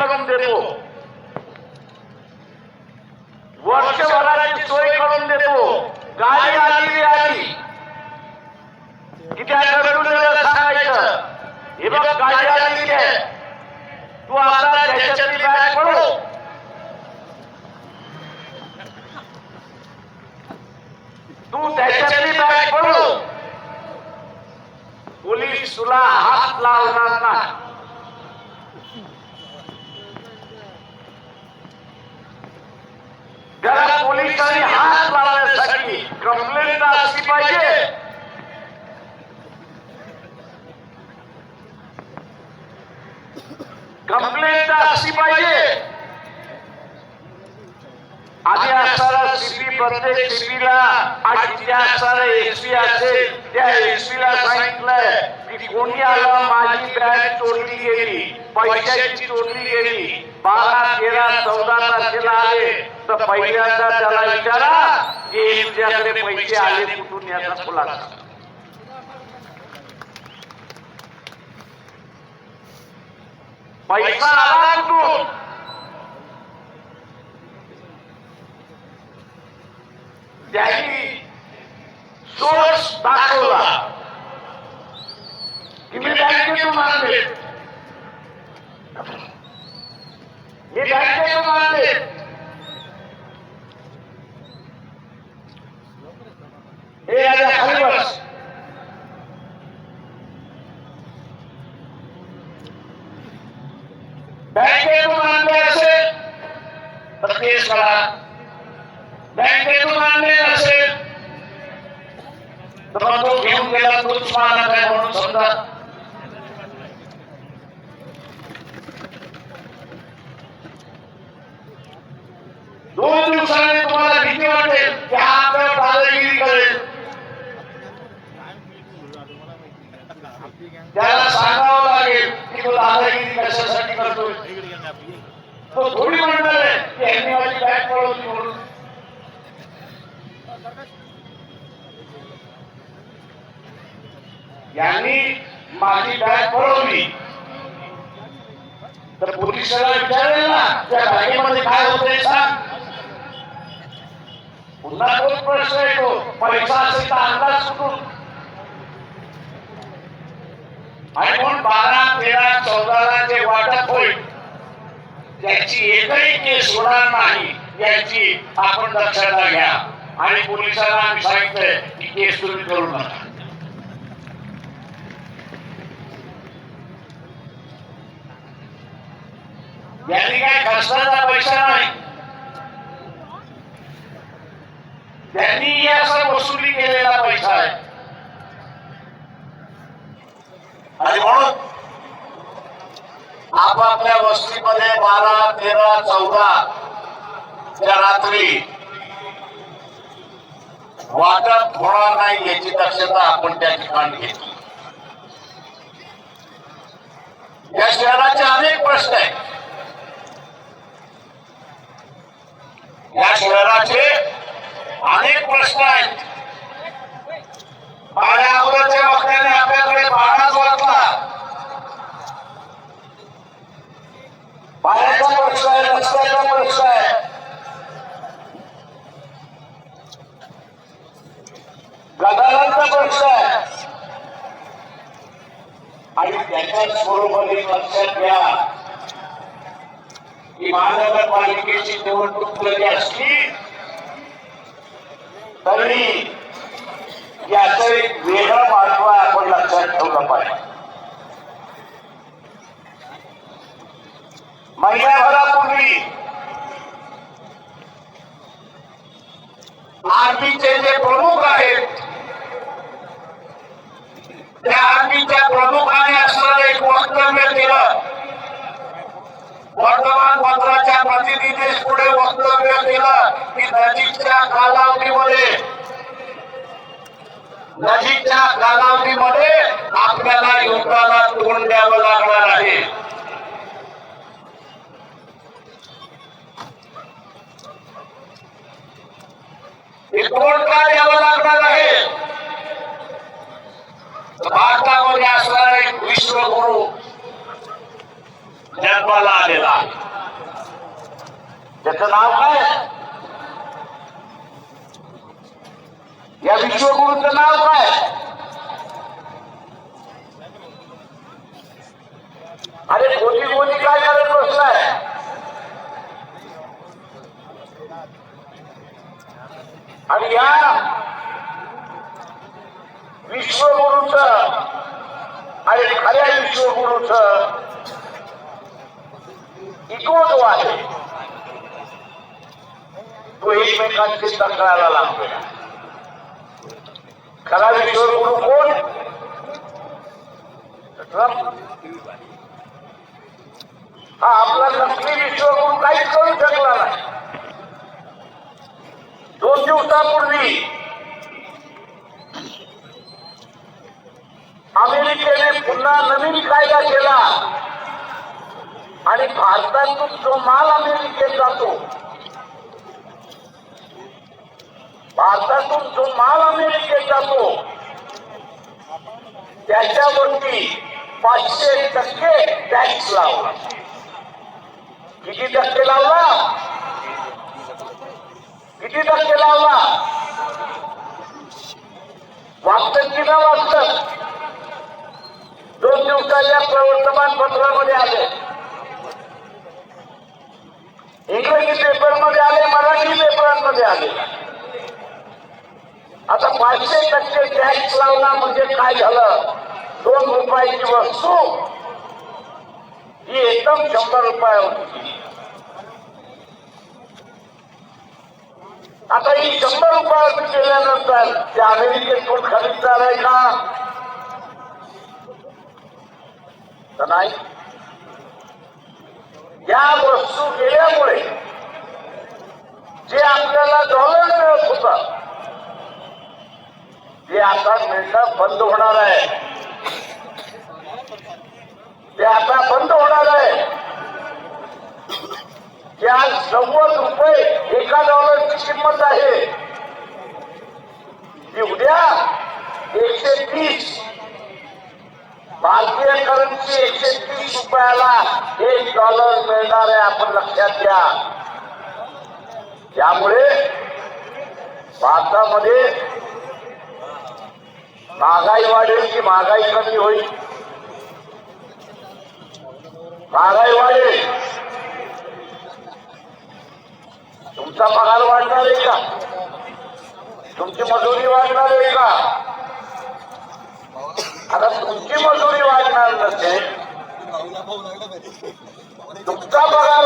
करून देतो वर्षभराची सोय करून देतो गाडी आलेली आली की त्या गरुडला सांगायचं हे बघ गाडी आलेली आहे तू आता त्याच्यातली बॅग पडो तू त्याच्यातली बॅग पडो पोलीस तुला हात लावणार नाही त्याला पोलिसांनी यासाठी कंप्लेंट असली पाहिजे. कंप्लेंट असली पाहिजे. आधी असणारा सीपी प्रत्येक सीपीला आणि तिथे असणारा एसपी असेल त्या एसपीला सांगितलंय की कोणी आला माझी बॅग चोरली गेली पैशाची चोरली गेली बारा तेरा चौदा तारखेला आले तर पहिल्यांदा त्याला विचारा की तुझ्याकडे पैसे आले कुठून याचा खुलासा पैसा आला कुठून त्यांनी सोर्स दाखवला की मी बँकेतून आणले मी असेल तर केस करा बँकेतून आणले असेल तर मग तो घेऊन गेला तोच दादागिरी करेल त्याला सांगावं लागेल की तो दादागिरी कशासाठी थोडी म्हणणार आहे यांनी माझी बॅग पळवली म्हणून यांनी माझी बॅग पळवली तर पोलिसाला विचारेल ना त्या बॅगेमध्ये काय होतंय सांग. पुन्हा तोच प्रश्न येतो पैसा असेल तर अंदाज सुटून आणि म्हणून बारा तेरा चौदाला जे वाटप होईल याची एकही केस होणार नाही याची आपण दक्षता घ्या. आणि पोलिसांना आम्ही सांगितलंय की केस तुम्ही करू नका. यांनी काय खर्चाचा पैसा नाही. त्यांनी असा वसुली केलेला पैसा आहे. आणि म्हणून आपापल्या वस्तीमध्ये बारा तेरा चौदा. त्या रात्री वाटप होणार नाही याची दक्षता आपण त्या ठिकाणी घेतली. या शहराचे अनेक प्रश्न आहेत. या शहराचे अनेक प्रश्न आहेत माझ्या अगोदरच्या वक्त्याने आपल्याकडे बाणाच वाचला पाण्याचा प्रश्न आहे रस्त्याचा प्रश्न आहे गदारांचा प्रश्न आहे आणि त्याच्याच बरोबर एक लक्षात घ्या. की महानगरपालिकेची निवडणूक जरी असली तरी याचं एक वेगळं महत्त्व आपण लक्षात ठेवलं पाहिजे. महिनाभरापूर्वी आर्मीचे जे प्रमुख आहेत त्या आर्मीच्या प्रमुखाने असणारं एक वक्तव्य केलं वर्तमानपत्राच्या प्रतिनिधीस पुढे वक्तव्य केलं की नजीकच्या कालावधीमध्ये या कालावधीमध्ये आपल्याला युद्धाला तोंड द्यावं लागणार आहे. हे तोंड का द्यावं लागणार आहे? तर भारतामध्ये असणारा एक विश्वगुरु जन्माला आलेला त्याचं नाव काय? या विश्वगुरूचं नाव काय? अरे कोणी कोणी काय करत बसलाय आणि या विश्वगुरूच आणि खऱ्या विश्वगुरूच इको जो आहे तो एकमेकांची तक्राराला लागतोय खरा विश्वगुरु कोण? ट्रम्प. हा आपला नक्की विश्वगुरू काहीच करू शकला नाही. दोन दिवसापूर्वी अमेरिकेने पुन्हा नवीन कायदा केला. आणि भारतातून जो माल अमेरिकेत जातो भारतातून जो माल अमेरिकेत जातो त्याच्यावरती पाचशे टक्के टॅक्स लावला. किती टक्के लावला? किती टक्के लावला? वाचतं की ना वाचतं दोन दिवसाच्या वर्तमानपत्रामध्ये आले. इंग्रजी पेपरमध्ये आले मराठी पेपरांमध्ये आले. आता पाचशे टक्के टॅक्स लावला म्हणजे काय झालं? दोन रुपयाची वस्तू ही एकदम शंभर रुपयावरती आता ही शंभर रुपयावरती केल्यानंतर त्या अमेरिकेत कोण खरीदणार आहे का तर नाही या वस्तू गेल्यामुळे जे आपल्याला डॉलर मिळत होता ते आता मिळणं बंद होणार आहे ते आता बंद होणार आहे. त्या नव्वद रुपये एका डॉलरची किंमत आहे. ती उद्या एकशे तीस भारतीय करन्सी एकशे तीस रुपयाला एक डॉलर मिळणार आहे आपण लक्षात घ्या. त्यामुळे भारतामध्ये महागाई वाढेल की महागाई कमी होईल? महागाई वाढेल तुमचा पगार वाढणार आहे का? तुमची मजुरी वाढणार आहे का? आता तुमची मजुरी वाढणार नसेल तुमचा पगार